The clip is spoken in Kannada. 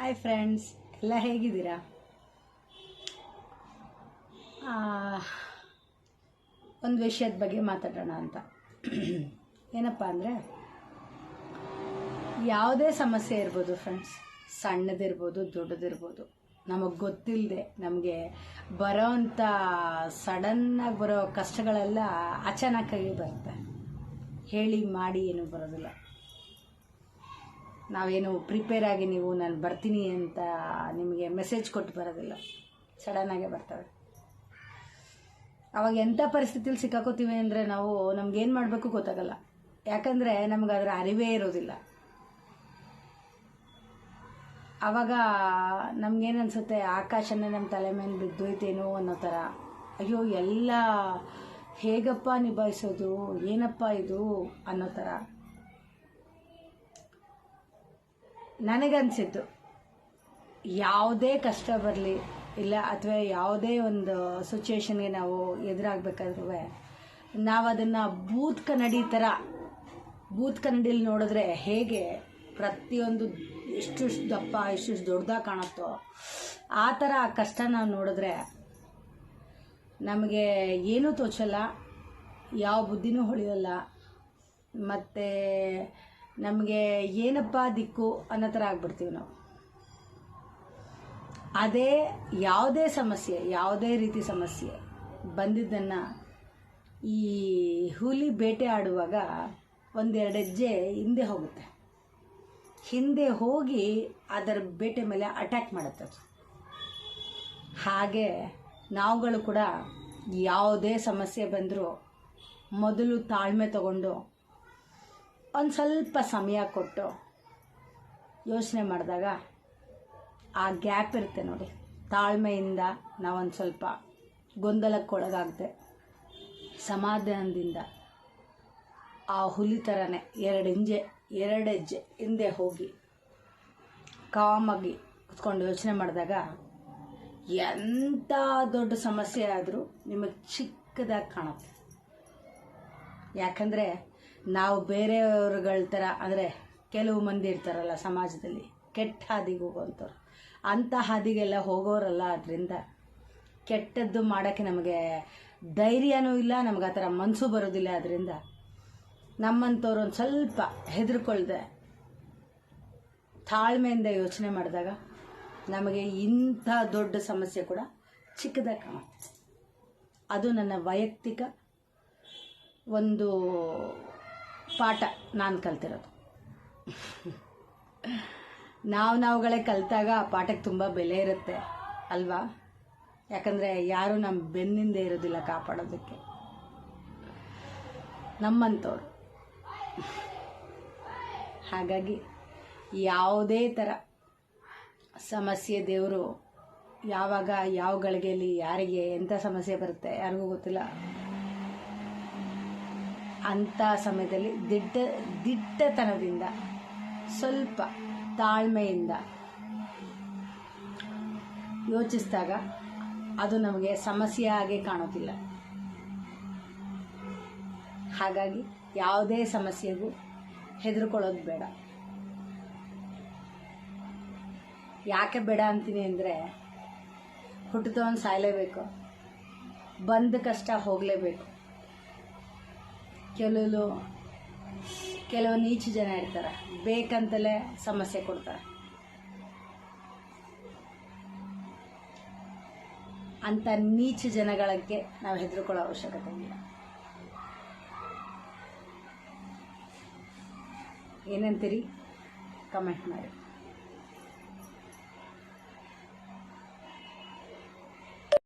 ಹಾಯ್ ಫ್ರೆಂಡ್ಸ್ ಎಲ್ಲ ಹೇಗಿದ್ದೀರಾ? ಒಂದು ವಿಷಯದ ಬಗ್ಗೆ ಮಾತಾಡೋಣ ಅಂತ. ಏನಪ್ಪ ಅಂದರೆ, ಯಾವುದೇ ಸಮಸ್ಯೆ ಇರ್ಬೋದು ಫ್ರೆಂಡ್ಸ್ ಸಣ್ಣದಿರ್ಬೋದು, ದೊಡ್ಡದಿರ್ಬೋದು. ನಮಗೆ ಗೊತ್ತಿಲ್ಲದೆ ನಮಗೆ ಬರೋವಂಥ ಸಡನ್ನಾಗಿ ಬರೋ ಕಷ್ಟಗಳೆಲ್ಲ ಅಚಾನಕ್ಕಾಗಿ ಬರುತ್ತೆ. ಹೇಳಿ, ಮಾಡಿ ಏನು ಬರೋದಿಲ್ಲ. ನಾವೇನು ಪ್ರಿಪೇರ್ ಆಗಿ ನೀವು ನಾನು ಬರ್ತೀನಿ ಅಂತ ನಿಮಗೆ ಮೆಸೇಜ್ ಕೊಟ್ಟು ಬರೋದಿಲ್ಲ. ಸಡನ್ನಾಗೆ ಬರ್ತವೆ. ಅವಾಗ ಎಂಥ ಪರಿಸ್ಥಿತಿಲಿ ಸಿಕ್ಕಾಕೋತೀವಿ ಅಂದರೆ ನಾವು ನಮ್ಗೇನು ಮಾಡಬೇಕು ಗೊತ್ತಾಗಲ್ಲ. ಯಾಕಂದರೆ ನಮ್ಗೆ ಅದರ ಅರಿವೇ ಇರೋದಿಲ್ಲ. ಆವಾಗ ನಮ್ಗೇನು ಅನಿಸುತ್ತೆ, ಆಕಾಶನೇ ನಮ್ಮ ತಲೆ ಮೇಲೆ ಬಿದ್ದೋಯ್ತೇನೋ ಅನ್ನೋ ಥರ ಅಯ್ಯೋ, ಎಲ್ಲ ಹೇಗಪ್ಪ ನಿಭಾಯಿಸೋದು, ಏನಪ್ಪ ಇದು ಅನ್ನೋ ಥರ ನನಗನ್ಸಿದ್ದು, ಯಾವುದೇ ಕಷ್ಟ ಬರಲಿ ಇಲ್ಲ ಅಥವಾ ಯಾವುದೇ ಒಂದು ಸಿಚುವೇಶನ್ಗೆ ನಾವು ಎದುರಾಗಬೇಕಾದ್ರೂ ನಾವು ಅದನ್ನು ಬೂತ್ ಕನ್ನಡಿ ಥರ ಬೂತ್ ಕನ್ನಡಿಲಿ ನೋಡಿದ್ರೆ ಹೇಗೆ ಪ್ರತಿಯೊಂದು ಎಷ್ಟು ದಪ್ಪ, ಎಷ್ಟು ದೊಡ್ಡದಾಗಿ ಕಾಣುತ್ತೋ, ಆ ಥರ ಆ ಕಷ್ಟ ನಾವು ನೋಡಿದ್ರೆ ನಮಗೆ ಏನೂ ತೋಚಲ್ಲ, ಯಾವ ಬುದ್ಧಿನೂ ಹೊಳೆಯೋಲ್ಲ, ಮತ್ತು ನಮಗೆ ಏನಪ್ಪ ದಿಕ್ಕು ಅನ್ನೋ ಥರ ಆಗ್ಬಿಡ್ತೀವಿ ನಾವು. ಅದೇ ಯಾವುದೇ ಸಮಸ್ಯೆ, ಯಾವುದೇ ರೀತಿ ಸಮಸ್ಯೆ ಬಂದಿದ್ದನ್ನು ಈ ಹುಲಿ ಬೇಟೆ ಆಡುವಾಗ ಒಂದೆರಡು ಹೆಜ್ಜೆ ಹಿಂದೆ ಹೋಗುತ್ತೆ. ಹಿಂದೆ ಹೋಗಿ ಅದರ ಬೇಟೆ ಮೇಲೆ ಅಟ್ಯಾಕ್ ಮಾಡುತ್ತೆ ಅದು. ಹಾಗೆ ನಾವುಗಳು ಕೂಡ ಯಾವುದೇ ಸಮಸ್ಯೆ ಬಂದರೂ ಮೊದಲು ತಾಳ್ಮೆ ತಗೊಂಡು ಒಂದು ಸ್ವಲ್ಪ ಸಮಯ ಕೊಟ್ಟು ಯೋಚನೆ ಮಾಡಿದಾಗ ಆ ಗ್ಯಾಪ್ ಇರುತ್ತೆ ನೋಡಿ. ತಾಳ್ಮೆಯಿಂದ ನಾವೊಂದು ಸ್ವಲ್ಪ ಗೊಂದಲಕ್ಕೊಳಗಾಗದೆ, ಸಮಾಧಾನದಿಂದ ಆ ಹುಲಿ ಥರನೇ ಎರಡು ಹಿಂಜೆ, ಎರಡು ಹೆಜ್ಜೆ ಹಿಂದೆ ಹೋಗಿ ಕಾಮಾಗಿ ಕುತ್ಕೊಂಡು ಯೋಚನೆ ಮಾಡಿದಾಗ ಎಂಥ ದೊಡ್ಡ ಸಮಸ್ಯೆ ಆದರೂ ನಿಮಗೆ ಚಿಕ್ಕದಾಗಿ ಕಾಣುತ್ತೆ. ಯಾಕಂದರೆ ನಾವು ಬೇರೆಯವ್ರಗಳ ಥರ ಅಂದರೆ ಕೆಲವು ಮಂದಿ ಇರ್ತಾರಲ್ಲ ಸಮಾಜದಲ್ಲಿ, ಕೆಟ್ಟ ಹಾದಿಗೆ ಹೋಗುವಂಥವ್ರು. ಅಂಥ ಹಾದಿಗೆಲ್ಲ ಹೋಗೋರಲ್ಲ ಅದರಿಂದ ಕೆಟ್ಟದ್ದು ಮಾಡೋಕ್ಕೆ ನಮಗೆ ಧೈರ್ಯನೂ ಇಲ್ಲ, ನಮ್ಗೆ ಆ ಥರ ಮನಸ್ಸು ಬರೋದಿಲ್ಲ ಅದರಿಂದ ನಮ್ಮಂಥವ್ರು ಒಂದು ಸ್ವಲ್ಪ ಹೆದರ್ಕೊಳ್ದೆ, ತಾಳ್ಮೆಯಿಂದ ಯೋಚನೆ ಮಾಡಿದಾಗ ನಮಗೆ ಇಂಥ ದೊಡ್ಡ ಸಮಸ್ಯೆ ಕೂಡ ಚಿಕ್ಕದಾಗಿ ಕಾಣುತ್ತೆ. ಅದು ನನ್ನ ವೈಯಕ್ತಿಕ ಒಂದು ಪಾಠ ನಾನು ಕಲ್ತಿರೋದು. ನಾವು ನಾವುಗಳೇ ಕಲಿತಾಗ ಆ ಪಾಠಕ್ಕೆ ತುಂಬ ಬೆಲೆ ಇರುತ್ತೆ, ಅಲ್ವಾ? ಯಾಕಂದರೆ ಯಾರೂ ನಮ್ಮ ಬೆನ್ನಿಂದ ಇರೋದಿಲ್ಲ ಕಾಪಾಡೋದಕ್ಕೆ. ನಮ್ಮಂಥವ್ರು ಹಾಗಾಗಿ ಯಾವುದೇ ಥರ ಸಮಸ್ಯೆ ದೇವರು ಯಾವಾಗ ಯಾವ ಗಳಿಗೆಯಲ್ಲಿ, ಯಾರಿಗೆ ಎಂಥ ಸಮಸ್ಯೆ ಬರುತ್ತೆ ಯಾರಿಗೂ ಗೊತ್ತಿಲ್ಲ. ಅಂಥ ಸಮಯದಲ್ಲಿ ದಿಟ್ಟ, ದಿಟ್ಟತನದಿಂದ, ಸ್ವಲ್ಪ ತಾಳ್ಮೆಯಿಂದ ಯೋಚಿಸಿದಾಗ ಅದು ನಮಗೆ ಸಮಸ್ಯೆ ಆಗಿ ಕಾಣೋದಿಲ್ಲ ಹಾಗಾಗಿ ಯಾವುದೇ ಸಮಸ್ಯೆಗೂ ಹೆದರ್ಕೊಳ್ಳೋದು ಬೇಡ. ಯಾಕೆ ಬೇಡ ಅಂತೀನಿ ಅಂದರೆ ಹುಟ್ಟಿದವನು ಸಾಯಲೇಬೇಕು, ಬಂದ ಕಷ್ಟ ಹೋಗಲೇಬೇಕು. ಕೆಲವು ಕೆಲವು ನೀಚ ಜನ ಇರ್ತಾರೆ. ಬೇಕಂತಲೇ ಸಮಸ್ಯೆ ಕೊಡ್ತಾರೆ. ಅಂಥ ನೀಚ ಜನಗಳಿಗೆ ನಾವು ಹೆದರ್ಕೊಳ್ಳೋ ಅವಶ್ಯಕತೆ ಇಲ್ಲ. ಏನಂತೀರಿ? ಕಮೆಂಟ್ ಮಾಡಿ.